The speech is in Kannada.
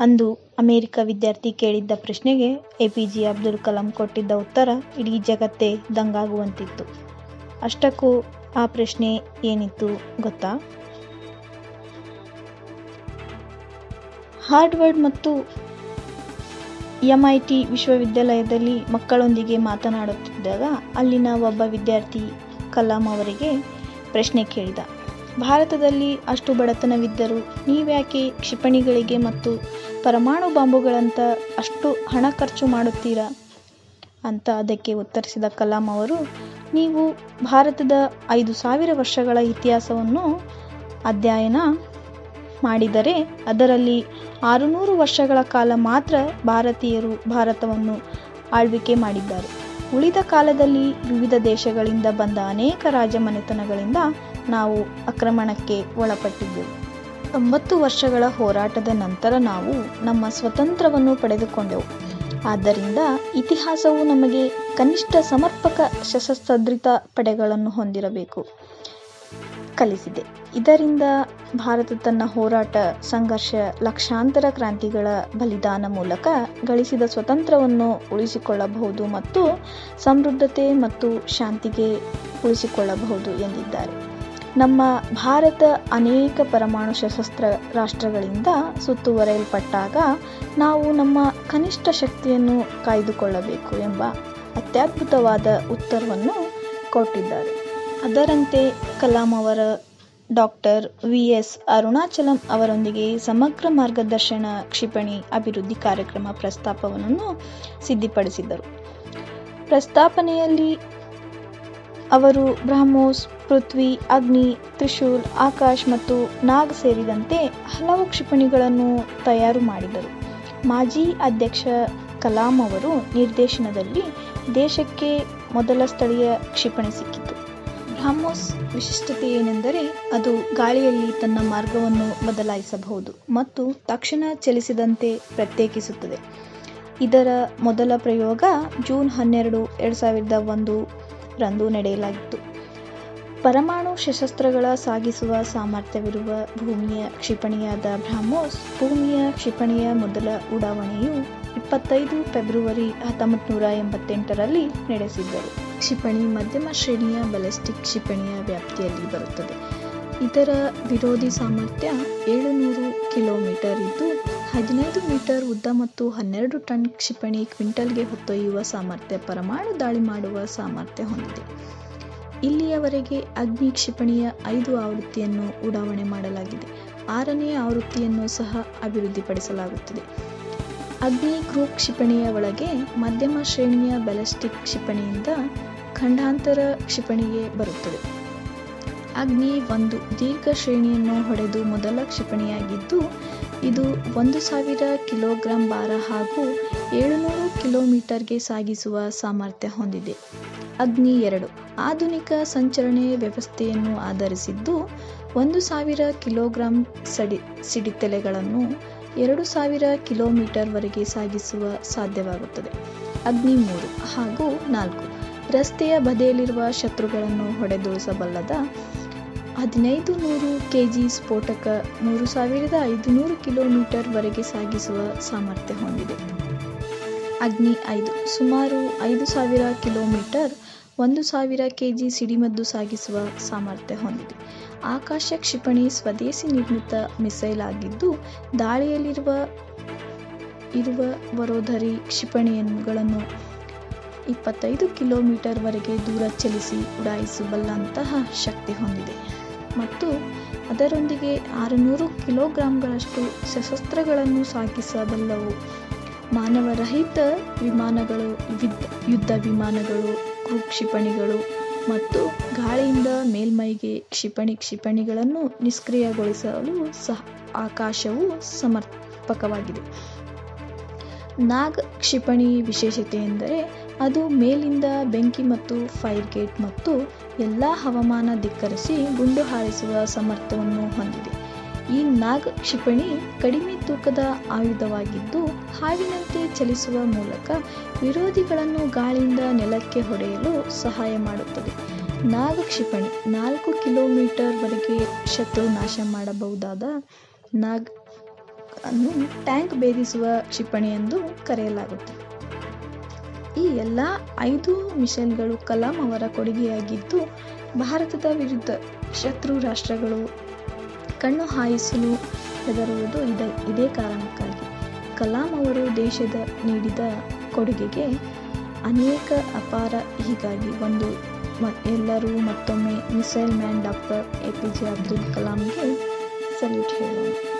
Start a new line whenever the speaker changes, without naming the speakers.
ಅಂದು ಅಮೆರಿಕ ವಿದ್ಯಾರ್ಥಿ ಕೇಳಿದ್ದ ಪ್ರಶ್ನೆಗೆ A P J Abdul Kalam ಕೊಟ್ಟಿದ್ದ ಉತ್ತರ ಇಡೀ ಜಗತ್ತೇ ದಂಗಾಗುವಂತಿತ್ತು. ಅಷ್ಟಕ್ಕೂ ಆ ಪ್ರಶ್ನೆ ಏನಿತ್ತು ಗೊತ್ತಾ? ಹಾರ್ಡ್ವರ್ಡ್ ಮತ್ತು ಎಂ ಐ ಟಿ ವಿಶ್ವವಿದ್ಯಾಲಯದಲ್ಲಿ ಮಕ್ಕಳೊಂದಿಗೆ ಮಾತನಾಡುತ್ತಿದ್ದಾಗ ಅಲ್ಲಿನ ಒಬ್ಬ ವಿದ್ಯಾರ್ಥಿ ಕಲಾಂ ಅವರಿಗೆ ಪ್ರಶ್ನೆ ಕೇಳಿದ. ಭಾರತದಲ್ಲಿ ಅಷ್ಟು ಬಡತನವಿದ್ದರೂ ನೀವ್ಯಾಕೆ ಕ್ಷಿಪಣಿಗಳಿಗೆ ಮತ್ತು ಪರಮಾಣು ಬಾಂಬುಗಳಂತ ಅಷ್ಟು ಹಣ ಖರ್ಚು ಮಾಡುತ್ತೀರಾ? ಅಂತ ಅದಕ್ಕೆ ಉತ್ತರಿಸಿದ ಕಲಾಂ ಅವರು, ನೀವು ಭಾರತದ ಐದು ಸಾವಿರ ವರ್ಷಗಳ ಇತಿಹಾಸವನ್ನು ಅಧ್ಯಯನ ಮಾಡಿದರೆ ಅದರಲ್ಲಿ ಆರುನೂರು ವರ್ಷಗಳ ಕಾಲ ಮಾತ್ರ ಭಾರತೀಯರು ಭಾರತವನ್ನು ಆಳ್ವಿಕೆ ಮಾಡಿದ್ದಾರೆ. ಉಳಿದ ಕಾಲದಲ್ಲಿ ವಿವಿಧ ದೇಶಗಳಿಂದ ಬಂದ ಅನೇಕ ರಾಜಮನೆತನಗಳಿಂದ ನಾವು ಆಕ್ರಮಣಕ್ಕೆ ಒಳಪಟ್ಟಿದ್ದೆವು. ತೊಂಬತ್ತು ವರ್ಷಗಳ ಹೋರಾಟದ ನಂತರ ನಾವು ನಮ್ಮ ಸ್ವತಂತ್ರವನ್ನು ಪಡೆದುಕೊಂಡೆವು. ಆದ್ದರಿಂದ ಇತಿಹಾಸವು ನಮಗೆ ಕನಿಷ್ಠ ಸಮರ್ಪಕ ಸಶಸ್ತ್ರಿತ ಪಡೆಗಳನ್ನು ಹೊಂದಿರಲು ಕಲಿಸಿದೆ. ಇದರಿಂದ ಭಾರತ ತನ್ನ ಹೋರಾಟ, ಸಂಘರ್ಷ, ಲಕ್ಷಾಂತರ ಕ್ರಾಂತಿಗಳ ಬಲಿದಾನ ಮೂಲಕ ಗಳಿಸಿದ ಸ್ವತಂತ್ರವನ್ನು ಉಳಿಸಿಕೊಳ್ಳಬಹುದು ಮತ್ತು ಸಮೃದ್ಧತೆ ಮತ್ತು ಶಾಂತಿಗೆ ಉಳಿಸಿಕೊಳ್ಳಬಹುದು ಎಂದಿದ್ದಾರೆ. ನಮ್ಮ ಭಾರತ ಅನೇಕ ಪರಮಾಣು ಸಶಸ್ತ್ರ ರಾಷ್ಟ್ರಗಳಿಂದ ಸುತ್ತುವರೆಯಲ್ಪಟ್ಟಾಗ ನಾವು ನಮ್ಮ ಕನಿಷ್ಠ ಶಕ್ತಿಯನ್ನು ಕಾಯ್ದುಕೊಳ್ಳಬೇಕು ಎಂಬ ಅತ್ಯದ್ಭುತವಾದ ಉತ್ತರವನ್ನು ಕೊಟ್ಟಿದ್ದಾರೆ. ಅದರಂತೆ ಕಲಾಂ ಅವರ ಡಾಕ್ಟರ್ ವಿ. ಎಸ್. ಅರುಣಾಚಲಂ ಅವರೊಂದಿಗೆ ಸಮಗ್ರ ಮಾರ್ಗದರ್ಶನ ಕ್ಷಿಪಣಿ ಅಭಿವೃದ್ಧಿ ಕಾರ್ಯಕ್ರಮ ಪ್ರಸ್ತಾಪವನ್ನು ಸಿದ್ಧಪಡಿಸಿದರು. ಪ್ರಸ್ತಾಪನೆಯಲ್ಲಿ ಅವರು ಬ್ರಹ್ಮೋಸ್, ಪೃಥ್ವಿ, ಅಗ್ನಿ, ತ್ರಿಶೂಲ್, ಆಕಾಶ್ ಮತ್ತು ನಾಗ್ ಸೇರಿದಂತೆ ಹಲವು ಕ್ಷಿಪಣಿಗಳನ್ನು ತಯಾರು ಮಾಡಿದರು. ಮಾಜಿ ಅಧ್ಯಕ್ಷ ಕಲಾಂ ಅವರು ನಿರ್ದೇಶನದಲ್ಲಿ ದೇಶಕ್ಕೆ ಮೊದಲ ಸ್ಥಳೀಯ ಕ್ಷಿಪಣಿ ಸಿಕ್ಕಿತು. ಬ್ರಹ್ಮೋಸ್ ವಿಶಿಷ್ಟತೆಯೆಂದರೆ ಅದು ಗಾಳಿಯಲ್ಲಿ ತನ್ನ ಮಾರ್ಗವನ್ನು ಬದಲಾಯಿಸಬಹುದು ಮತ್ತು ತಕ್ಷಣ ಚಲಿಸಿದಂತೆ ಪ್ರತ್ಯೇಕಿಸುತ್ತದೆ. ಇದರ ಮೊದಲ ಪ್ರಯೋಗ ಜೂನ್ ಹನ್ನೆರಡು, ಎರಡು ಸಾವಿರದ ಒಂದು ರಂದು ನಡೆಯಲಾಗಿತ್ತು ಪರಮಾಣು ಶಸ್ತ್ರಾಸ್ತ್ರಗಳ ಸಾಗಿಸುವ ಸಾಮರ್ಥ್ಯವಿರುವ ಭೂಮಿಯ ಕ್ಷಿಪಣಿಯಾದ ಬ್ರಹ್ಮೋಸ್, ಭೂಮಿಯ ಕ್ಷಿಪಣಿಯ ಮೊದಲ ಉಡಾವಣೆಯು ಇಪ್ಪತ್ತೈದು ಫೆಬ್ರವರಿ ಹತ್ತೊಂಬತ್ತುನೂರ ಎಂಬತ್ತೆಂಟರಲ್ಲಿ ನಡೆಸಿದ್ದರು ಕ್ಷಿಪಣಿ ಮಧ್ಯಮ ಶ್ರೇಣಿಯ ಬ್ಯಾಲಿಸ್ಟಿಕ್ ಕ್ಷಿಪಣಿಯ ವ್ಯಾಪ್ತಿಯಲ್ಲಿ ಬರುತ್ತದೆ. ಇದರ ವಿರೋಧಿ ಸಾಮರ್ಥ್ಯ ಏಳುನೂರು ಕಿಲೋಮೀಟರ್ ಇದ್ದು, ಹದಿನೈದು ಮೀಟರ್ ಉದ್ದ ಮತ್ತು ಹನ್ನೆರಡು ಟನ್ ಕ್ಷಿಪಣಿ ಕ್ವಿಂಟಲ್ಗೆ ಹೊತ್ತೊಯ್ಯುವ ಸಾಮರ್ಥ್ಯ ಪರಮಾಣು ದಾಳಿ ಮಾಡುವ ಸಾಮರ್ಥ್ಯ ಹೊಂದಿದೆ. ಇಲ್ಲಿಯವರೆಗೆ ಅಗ್ನಿ ಕ್ಷಿಪಣಿಯ ಐದು ಆವೃತ್ತಿಯನ್ನು ಉಡಾವಣೆ ಮಾಡಲಾಗಿದೆ. ಆರನೇ ಆವೃತ್ತಿಯನ್ನು ಸಹ ಅಭಿವೃದ್ಧಿಪಡಿಸಲಾಗುತ್ತಿದೆ. ಅಗ್ನಿ ಕ್ರೂ ಕ್ಷಿಪಣಿಯ ಒಳಗೆ ಮಧ್ಯಮ ಶ್ರೇಣಿಯ ಬ್ಯಾಲಿಸ್ಟಿಕ್ ಕ್ಷಿಪಣಿಯಿಂದ ಖಂಡಾಂತರ ಕ್ಷಿಪಣಿಗೆ ಬರುತ್ತದೆ. ಅಗ್ನಿ ಒಂದು ದೀರ್ಘ ಶ್ರೇಣಿಯನ್ನು ಹೊಡೆದು ಮೊದಲ ಕ್ಷಿಪಣಿಯಾಗಿದ್ದು, ಇದು ಒಂದು ಸಾವಿರ ಕಿಲೋಗ್ರಾಂ ಭಾರ ಹಾಗೂ ಏಳುನೂರು ಕಿಲೋಮೀಟರ್ಗೆ ಸಾಗಿಸುವ ಸಾಮರ್ಥ್ಯ ಹೊಂದಿದೆ. ಅಗ್ನಿ ಎರಡು ಆಧುನಿಕ ಸಂಚರಣೆ ವ್ಯವಸ್ಥೆಯನ್ನು ಆಧರಿಸಿದ್ದು, ಒಂದು ಸಾವಿರ ಕಿಲೋಗ್ರಾಂ ಸಿಡಿತಲೆಗಳನ್ನು ಎರಡು ಸಾವಿರ ಕಿಲೋಮೀಟರ್ವರೆಗೆ ಸಾಗಿಸುವ ಸಾಧ್ಯವಾಗುತ್ತದೆ. ಅಗ್ನಿ ಮೂರು ಹಾಗೂ ನಾಲ್ಕು ರಸ್ತೆಯ ಬದಿಯಲ್ಲಿರುವ ಶತ್ರುಗಳನ್ನು ಹೊಡೆದುರುಳಿಸಬಲ್ಲದ ಹದಿನೈದು ನೂರು ಕೆ ಜಿ ಸ್ಫೋಟಕ ಮೂರು ಸಾವಿರದ ಐದುನೂರು ಕಿಲೋಮೀಟರ್ವರೆಗೆ ಮೀಟರ್ ವರೆಗೆ ಸಾಗಿಸುವ ಸಾಮರ್ಥ್ಯ ಹೊಂದಿದೆ. ಅಗ್ನಿ ಐದು ಸುಮಾರು ಐದು ಸಾವಿರ ಕಿಲೋಮೀಟರ್ ಒಂದು ಸಾವಿರ ಕೆ ಜಿ ಸಿಡಿಮದ್ದು ಸಾಗಿಸುವ ಸಾಮರ್ಥ್ಯ ಹೊಂದಿದೆ. ಆಕಾಶ ಕ್ಷಿಪಣಿ ಸ್ವದೇಶಿ ನಿರ್ಮಿತ ಮಿಸೈಲ್ ಆಗಿದ್ದು, ದಾಳಿಯಲ್ಲಿರುವ ಇರುವ ವರೋಧರಿ ಕ್ಷಿಪಣಿಗಳನ್ನು ಇಪ್ಪತ್ತೈದು ಕಿಲೋಮೀಟರ್ ವರೆಗೆ ದೂರ ಚಲಿಸಿ ಉಡಾಯಿಸಬಲ್ಲಂತಹ ಶಕ್ತಿ ಹೊಂದಿದೆ ಮತ್ತು ಅದರೊಂದಿಗೆ ಆರುನೂರು ಕಿಲೋಗ್ರಾಂಗಳಷ್ಟು ಸಶಸ್ತ್ರಗಳನ್ನು ಸಾಗಿಸಬಲ್ಲವು. ಮಾನವರಹಿತ ವಿಮಾನಗಳು, ಯುದ್ಧ ವಿಮಾನಗಳು, ಕ್ರೂ ಕ್ಷಿಪಣಿಗಳು ಮತ್ತು ಗಾಳಿಯಿಂದ ಮೇಲ್ಮೈಗೆ ಕ್ಷಿಪಣಿ ಕ್ಷಿಪಣಿಗಳನ್ನು ನಿಷ್ಕ್ರಿಯಗೊಳಿಸಲು ಸಹ ಆಕಾಶವು ಸಮರ್ಪಕವಾಗಿದೆ. ನಾಗ್ ವಿಶೇಷತೆ ಎಂದರೆ ಅದು ಮೇಲಿಂದ ಬೆಂಕಿ ಮತ್ತು ಫೈರ್ ಗೇಟ್ ಮತ್ತು ಎಲ್ಲ ಹವಾಮಾನ ಧಿಕ್ಕರಿಸಿ ಗುಂಡು ಹಾರಿಸುವ ಸಮರ್ಥವನ್ನು ಹೊಂದಿದೆ. ಈ ನಾಗ್ ಕ್ಷಿಪಣಿ ಕಡಿಮೆ ತೂಕದ ಆಯುಧವಾಗಿದ್ದು, ಹಾವಿನಂತೆ ಚಲಿಸುವ ಮೂಲಕ ವಿರೋಧಿಗಳನ್ನು ಗಾಳಿಯಿಂದ ನೆಲಕ್ಕೆ ಹೊಡೆಯಲು ಸಹಾಯ ಮಾಡುತ್ತದೆ. ನಾಗ ಕ್ಷಿಪಣಿ ನಾಲ್ಕು ಕಿಲೋಮೀಟರ್ವರೆಗೆ ವರೆಗೆ ಶತ್ರು ನಾಶ ಮಾಡಬಹುದಾದ ನಾಗ್ ಅನ್ನು ಟ್ಯಾಂಕ್ ಭೇದಿಸುವ ಕ್ಷಿಪಣಿ ಎಂದು ಕರೆಯಲಾಗುತ್ತದೆ ಈ ಎಲ್ಲ ಐದು ಮಿಷನ್ಗಳು ಕಲಾಂ ಅವರ ಕೊಡುಗೆಯಾಗಿದ್ದು ಭಾರತದ ವಿರುದ್ಧ ಶತ್ರು ರಾಷ್ಟ್ರಗಳು ಕಣ್ಣು ಹಾಯಿಸಲು ಹೆದರುವುದು ಇದೇ ಇದೇ ಕಾರಣಕ್ಕಾಗಿ. ಕಲಾಂ ಅವರು ದೇಶದ ನೀಡಿದ ಕೊಡುಗೆಗೆ ಅನೇಕ ಅಪಾರ ಹೀಗಾಗಿ ಒಂದು ಮ, ಎಲ್ಲರೂ ಮತ್ತೊಮ್ಮೆ missile man doctor A P J Abdul ಕಲಾಂಗೆ salute ಹೇಳೋಣ.